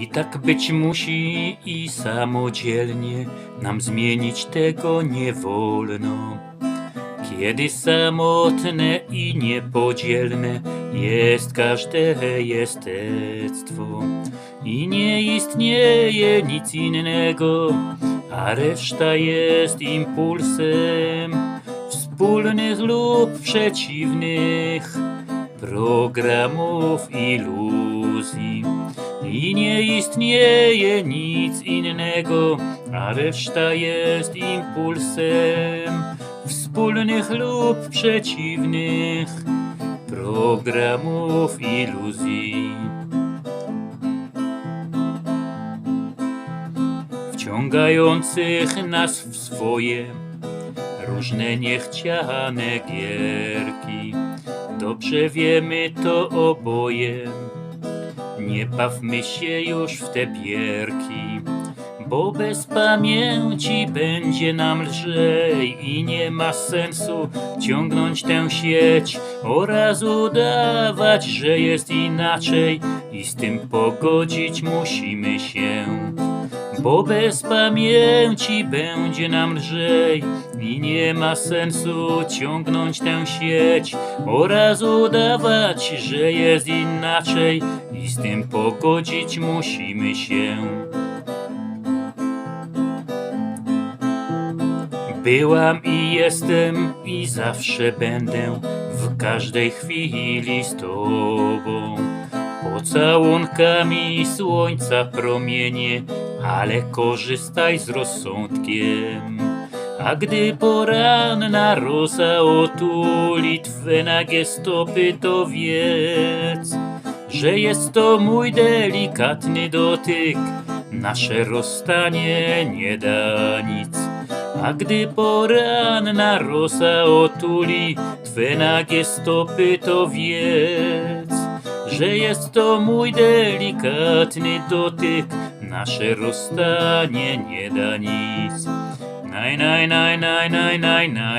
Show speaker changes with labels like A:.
A: I tak być musi i samodzielnie nam zmienić tego nie wolno. Kiedy samotne i niepodzielne jest każde jestestwo i nie istnieje nic innego, a reszta jest impulsem wspólnych lub przeciwnych programów iluzji. I nie istnieje nic innego, a reszta jest impulsem wspólnych lub przeciwnych programów iluzji. Wciągających nas w swoje różne niechciane gierki. Dobrze wiemy to oboje. Nie bawmy się już w te bierki, bo bez pamięci będzie nam lżej i nie ma sensu ciągnąć tę sieć oraz udawać, że jest inaczej i z tym pogodzić musimy się. Bo bez pamięci będzie nam lżej i nie ma sensu ciągnąć tę sieć oraz udawać, że jest inaczej i z tym pogodzić musimy się. Byłam i jestem i zawsze będę w każdej chwili z tobą. Pocałunkami słońca promienie, ale korzystaj z rozsądkiem. A gdy poranna rosa otuli twe nagie stopy, to wiedz, że jest to mój delikatny dotyk. Nasze rozstanie nie da nic. A gdy poranna rosa otuli twe nagie stopy, to wiedz, że jest to mój delikatny dotyk. Nasze rozstanie nie da nic. Naj, naj, naj, naj, naj, naj,